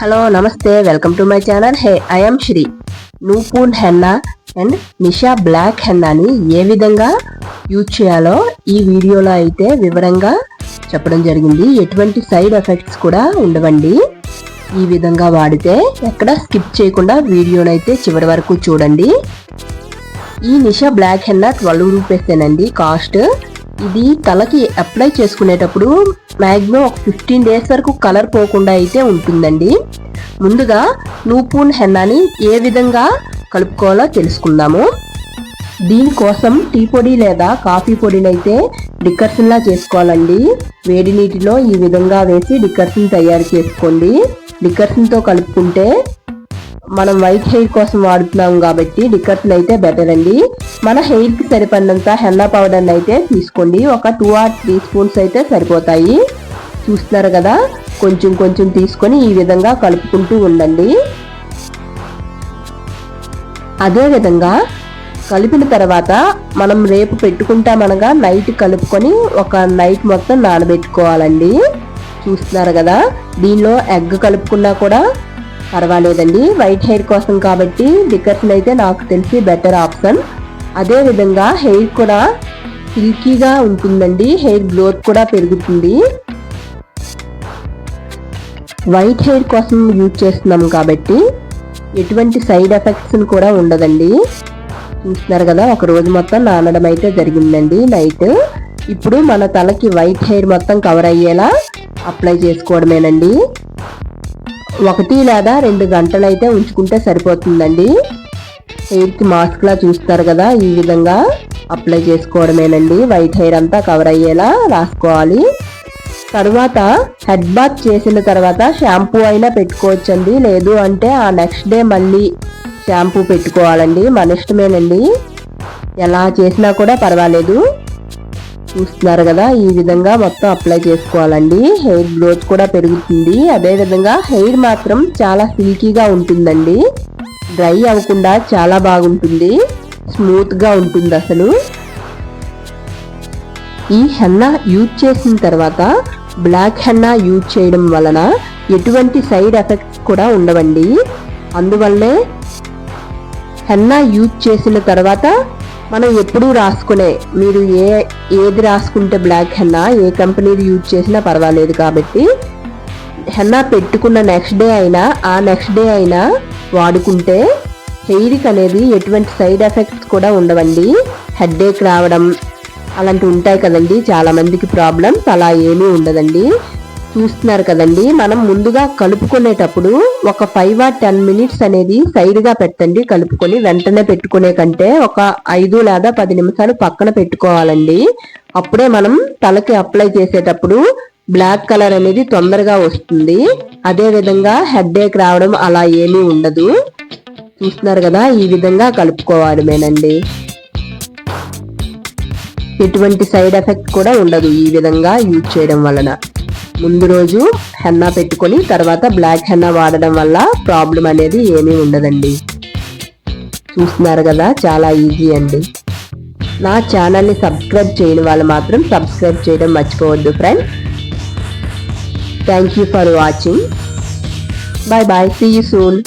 Hello నమస్తే welcome to my channel. Hey I'm Sri నూపూన్ henna and Nisha black హెన్నాని ఏ విధంగా యూజ్ చేయాలో ఈ వీడియోలో అయితే వివరంగా చెప్పడం జరిగింది. ఎటువంటి సైడ్ ఎఫెక్ట్స్ కూడా ఉండవండి. ఈ విధంగా వాడితే ఎక్కడ స్కిప్ చేయకుండా వీడియోనైతే చివరి వరకు చూడండి. ఈ నిషా బ్లాక్ హెన్నా ట్వెల్వ్ రూపీసేనండి కాస్ట్. ఇది తలకి అప్లై చేసుకునేటప్పుడు మ్యాక్సిమం ఒక ఫిఫ్టీన్ డేస్ వరకు కలర్ పోకుండా అయితే ఉంటుందండి. ముందుగా నూపూన్ హెన్నాని ఏ విధంగా కలుపుకోవాలో తెలుసుకుందాము. దీనికోసం టీ పొడి లేదా కాఫీ పొడిని అయితే డిక్కర్సన్లా చేసుకోవాలండి. వేడి నీటిలో ఈ విధంగా వేసి డిక్కర్సన్ తయారు చేసుకోండి. డిక్కర్సన్తో కలుపుకుంటే మనం వైట్ హెయిర్ కోసం వాడుతున్నాం కాబట్టి డిక్కర్సన్ అయితే బెటర్ అండి. మన హెయిర్కి సరిపడినంత హెన్నా పౌడర్ని అయితే తీసుకోండి. ఒక టూ ఆర్ త్రీ స్పూన్స్ అయితే సరిపోతాయి. చూస్తున్నారు కదా? కొంచెం కొంచెం తీసుకొని ఈ విధంగా కలుపుకుంటూ ఉండండి. అదే విధంగా కలిపిన తర్వాత మనం రేపు పెట్టుకుంటామనగా నైట్ కలుపుకొని ఒక నైట్ మొత్తం నానబెట్టుకోవాలండి. చూస్తున్నారు కదా? దీనిలో ఎగ్ కలుపుకున్నా కూడా పర్వాలేదండి. వైట్ హెయిర్ కోసం కాబట్టి డికర్సన్ అయితే నాకు తెలిసి బెటర్ ఆప్షన్ అదే విధంగా హెయిర్ కూడా సిల్కీగా ఉంటుందండి. హెయిర్ గ్రోత్ కూడా పెరుగుతుంది. వైట్ హెయిర్ కోసం యూజ్ చేస్తున్నాం కాబట్టి ఎటువంటి సైడ్ ఎఫెక్ట్స్ కూడా ఉండదండి. చూస్తున్నారు కదా ఒక రోజు మొత్తం నానడం అయితే జరిగిందండి నైట్ ఇప్పుడు మన తలకి వైట్ హెయిర్ మొత్తం కవర్ అయ్యేలా అప్లై చేసుకోవడమేనండి. ఒకటి లేదా రెండు గంటలైతే ఉంచుకుంటే సరిపోతుందండి. హెయిర్కి మాస్క్లా చూస్తారు కదా ఈ విధంగా అప్లై చేసుకోవడమేనండి. వైట్ హెయిర్ అంతా కవర్ అయ్యేలా రాసుకోవాలి. తర్వాత హెడ్ బాత్ చేసిన తర్వాత షాంపూ అయినా పెట్టుకోవచ్చండి. లేదు అంటే ఆ నెక్స్ట్ డే మళ్ళీ షాంపూ పెట్టుకోవాలండి. మన ఇష్టమేనండి. ఎలా చేసినా కూడా పర్వాలేదు. చూస్తున్నారు కదా ఈ విధంగా మొత్తం అప్లై చేసుకోవాలండి. హెయిర్ గ్రోత్ కూడా పెరుగుతుంది. అదే విధంగా హెయిర్ మాత్రం చాలా సిల్కీగా ఉంటుందండి. డ్రై అవ్వకుండా చాలా బాగుంటుంది. స్మూత్గా ఉంటుంది అసలు. ఈ హెన్నా యూజ్ చేసిన తర్వాత బ్లాక్ హెన్నా యూజ్ చేయడం వలన ఎటువంటి సైడ్ ఎఫెక్ట్స్ కూడా ఉండవండి. అందువల్లే హెన్నా యూజ్ చేసిన తర్వాత మనం ఎప్పుడూ రాసుకునే మీరు ఏ ఏది రాసుకుంటే బ్లాక్ హెన్నా ఏ కంపెనీది యూజ్ చేసినా పర్వాలేదు కాబట్టి హెన్నా పెట్టుకున్న నెక్స్ట్ డే అయినా ఆ నెక్స్ట్ డే అయినా వాడుకుంటే హెయిర్కి అనేది ఎటువంటి సైడ్ ఎఫెక్ట్స్ కూడా ఉండవండి. హెడ్ఏక్ రావడం అలాంటివి ఉంటాయి కదండి చాలా మందికి ప్రాబ్లమ్స్ అలా ఏమీ ఉండదండి. చూస్తున్నారు కదండి. మనం ముందుగా కలుపుకునేటప్పుడు ఒక ఫైవ్ ఆర్ టెన్ మినిట్స్ అనేది సైడ్గా పెట్టండి. కలుపుకొని వెంటనే పెట్టుకునే కంటే ఒక ఐదు లేదా పది నిమిషాలు పక్కన పెట్టుకోవాలండి. అప్పుడే మనం తలకి అప్లై చేసేటప్పుడు బ్లాక్ కలర్ అనేది తొందరగా వస్తుంది. అదే విధంగా హెడ్ ఏక్ రావడం అలా ఏమీ ఉండదు. చూస్తున్నారు కదా ఈ విధంగా కలుపుకోవడమేనండి. ఎటువంటి సైడ్ ఎఫెక్ట్ కూడా ఉండదు ఈ విధంగా యూజ్ చేయడం వలన. ముందు రోజు హెన్నా పెట్టుకొని తర్వాత బ్లాక్ హెన్నా వాడడం వల్ల ప్రాబ్లం అనేది ఏమీ ఉండదండి. చూస్తున్నారు కదా చాలా ఈజీ అండి. నా ఛానల్ని సబ్స్క్రైబ్ చేయని వాళ్ళు మాత్రం సబ్స్క్రైబ్ చేయడం మర్చిపోవద్దు friend. Thank you for watching bye bye see you soon